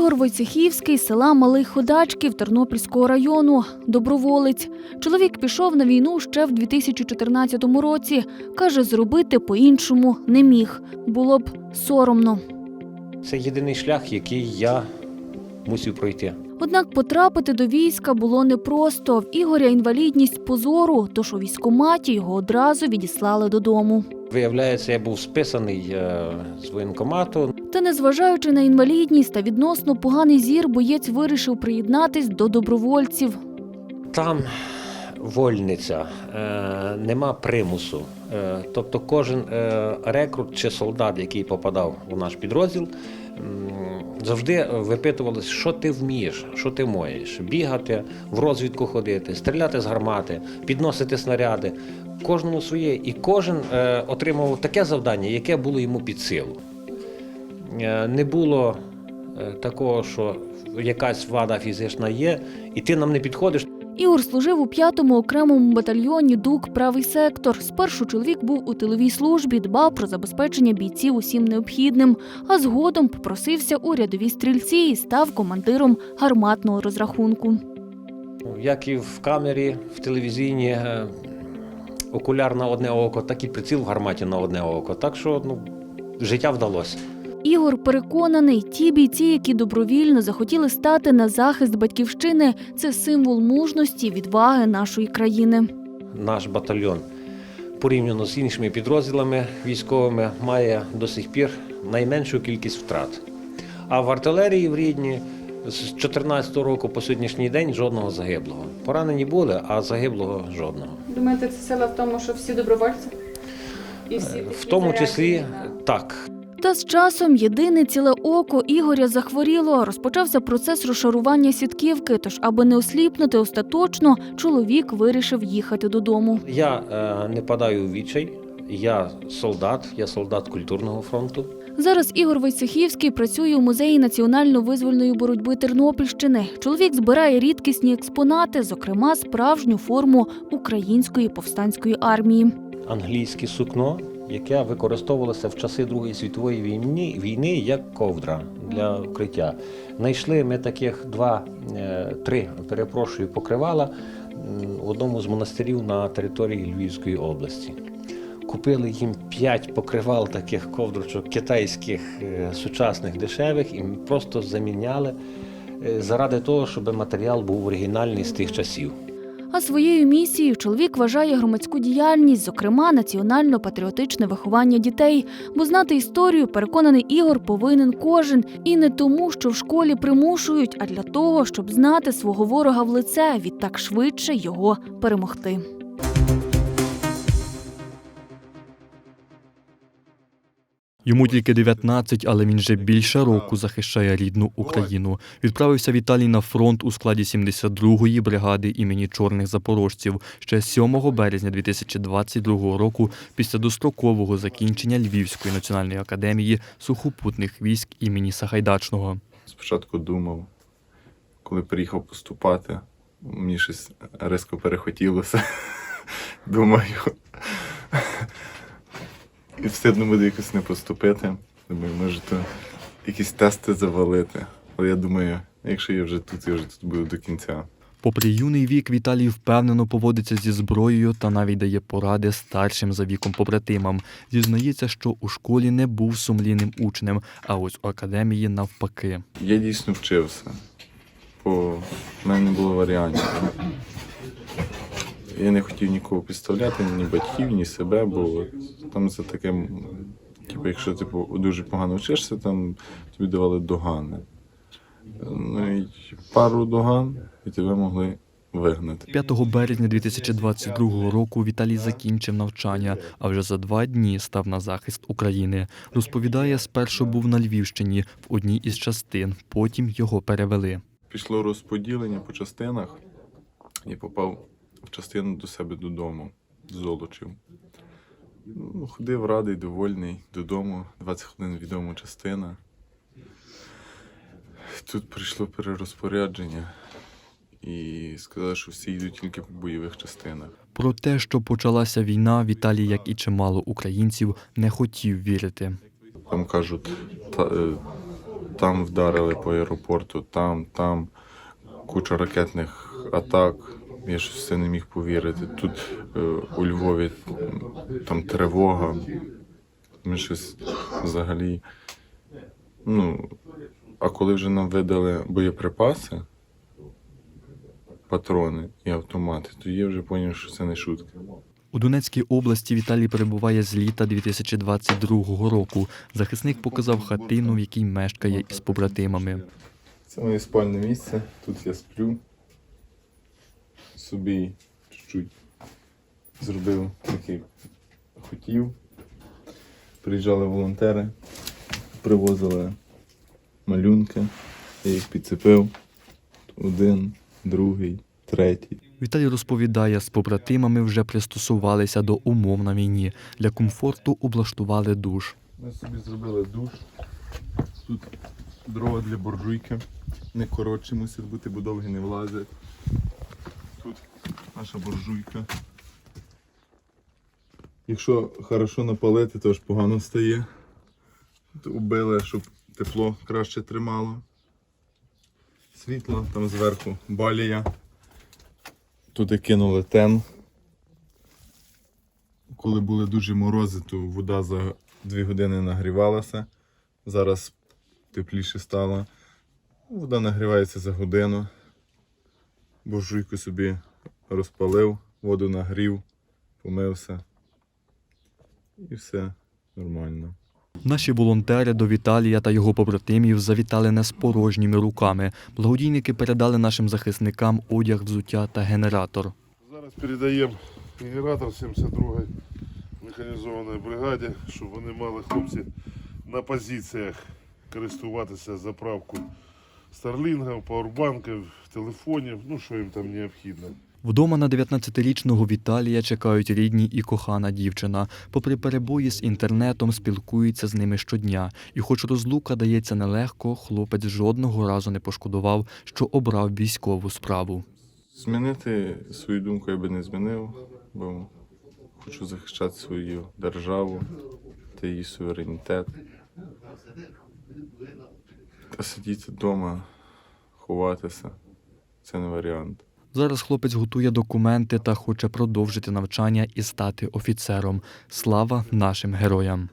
Ігор Войцехівський з села Малий Ходачків Тернопільського району, доброволець. Чоловік пішов на війну ще в 2014 році. Каже, зробити по-іншому не міг. Було б соромно. Це єдиний шлях, який я мусив пройти. Однак потрапити до війська було непросто. В Ігоря інвалідність позору, тож у військкоматі його одразу відіслали додому. Виявляється, я був списаний е, з воєнкомату. Та незважаючи на інвалідність та відносно поганий зір, боєць вирішив приєднатись до добровольців. Там вольниця, е, нема примусу. Е, тобто кожен рекрут чи солдат, який попадав у наш підрозділ, завжди випитувалось, що ти вмієш, що ти можеш. Бігати, в розвідку ходити, стріляти з гармати, підносити снаряди. Кожному своє. І кожен е, отримував таке завдання, яке було йому під силу. Е, Не було е, такого, що якась вада фізична є, і ти нам не підходиш. Ігор служив у п'ятому окремому батальйоні ДУК Правий сектор. Спершу чоловік був у тиловій службі, дбав про забезпечення бійців усім необхідним, а згодом попросився у рядові стрільці і став командиром гарматного розрахунку. Як і в камері, в телевізійні е, окуляр на одне око, так і приціл в гарматі на одне око. Так що ну, життя вдалося. Ігор переконаний, ті бійці, які добровільно захотіли стати на захист батьківщини, це символ мужності, відваги нашої країни. Наш батальйон порівняно з іншими підрозділами військовими має до сих пір найменшу кількість втрат. А в артилерії в рідні з 2014 року по сьогоднішній день жодного загиблого. Поранені були, а загиблого жодного. Думаєте, це сила в тому, що всі добровольці? І всі В тому числі так. Та з часом єдине ціле око Ігоря захворіло. Розпочався процес розшарування сітківки. Тож, аби не осліпнути остаточно, чоловік вирішив їхати додому. Я е, не падаю у відчай. Я солдат, я солдат культурного фронту. Зараз Ігор Войцехівський працює у музеї національно-визвольної боротьби Тернопільщини. Чоловік збирає рідкісні експонати, зокрема справжню форму української повстанської армії. Англійське сукно, яке використовувалося в часи Другої світової війни, війни як ковдра для укриття. Знайшли ми таких два, е, три, перепрошую, покривала в одному з монастирів на території Львівської області. Купили їм п'ять покривал таких ковдрочок китайських е, сучасних дешевих і просто заміняли е, заради того, щоб матеріал був оригінальний з тих часів. А своєю місією чоловік вважає громадську діяльність, зокрема національно-патріотичне виховання дітей. Бо знати історію, переконаний Ігор, повинен кожен. І не тому, що в школі примушують, а для того, щоб знати свого ворога в лице, відтак швидше його перемогти. Йому тільки 19, але він вже більше року захищає рідну Україну. Відправився Віталій на фронт у складі 72-ї бригади імені чорних запорожців ще 7 березня 2022 року після дострокового закінчення Львівської національної академії сухопутних військ імені Сагайдачного. Спочатку думав, коли приїхав поступати, мені щось різко перехотілося. Думаю. І встидно буде якось не поступити. Думаю, може то якісь тести завалити. Але я думаю, якщо я вже тут, я вже тут буду до кінця. Попри юний вік, Віталій впевнено поводиться зі зброєю та навіть дає поради старшим за віком побратимам. Зізнається, що у школі не був сумлінним учнем, а ось у академії навпаки. Я дійсно вчився, бо в мене не було варіантів. Я не хотів нікого підставляти, ні батьків, ні себе, бо там за таке, типу, якщо ти по- дуже погано вчишся, там тобі давали догани. Ну і пару доган, і тебе могли вигнати. 5 березня 2022 року Віталій закінчив навчання, а вже за два дні став на захист України. Розповідає, спершу був на Львівщині в одній із частин, потім його перевели. Пішло розподілення по частинах і попав частину до себе додому, з Золочів. Ну, ходив радий, довольний додому, 20 хвилин відома частина. Тут прийшло перерозпорядження і сказали, що всі йдуть тільки по бойових частинах. Про те, що почалася війна, Віталій, як і чимало українців, не хотів вірити. Там кажуть, та, е, там вдарили по аеропорту, там, там куча ракетних атак. Я ж все не міг повірити. Тут е, у Львові там тривога. Ми щось взагалі. Ну, а коли вже нам видали боєприпаси, патрони і автомати, то я вже зрозумів, що це не шутка. У Донецькій області Віталій перебуває з літа 2022 року. Захисник показав хатину, в якій мешкає із побратимами. Це моє спальне місце. Тут я сплю. Собі чуть-чуть зробив такий хотів. Приїжджали волонтери, привозили малюнки, я їх підцепив. Один, другий, третій. Віталій розповідає, з побратимами вже пристосувалися до умов на війні. Для комфорту облаштували душ. Ми собі зробили душ. Тут дрова для буржуйки. Не коротші мусять бути, бо довгі не влазять. Тут наша буржуйка. Якщо хорошо напалити, то ж погано стає. Убили, щоб тепло краще тримало. Світло, там зверху балія. Туди кинули тен. Коли були дуже морози, то вода за дві години нагрівалася. Зараз тепліше стало. Вода нагрівається за годину. Буржуйку собі розпалив, воду нагрів, помився. І все нормально. Наші волонтери до Віталія та його побратимів завітали не з порожніми руками. Благодійники передали нашим захисникам одяг, взуття та генератор. Зараз передаємо генератор 72-й механізованій бригаді, щоб вони мали хлопці на позиціях користуватися заправкою старлінгів, пауербанків, телефонів, ну що їм там необхідно. Вдома на 19-річного Віталія чекають рідні і кохана дівчина. Попри перебої з інтернетом, спілкується з ними щодня. І хоч розлука дається нелегко, хлопець жодного разу не пошкодував, що обрав військову справу. Змінити свою думку я би не змінив, бо хочу захищати свою державу та її суверенітет. Та сидіти вдома, ховатися це не варіант. Зараз хлопець готує документи та хоче продовжити навчання і стати офіцером. Слава нашим героям!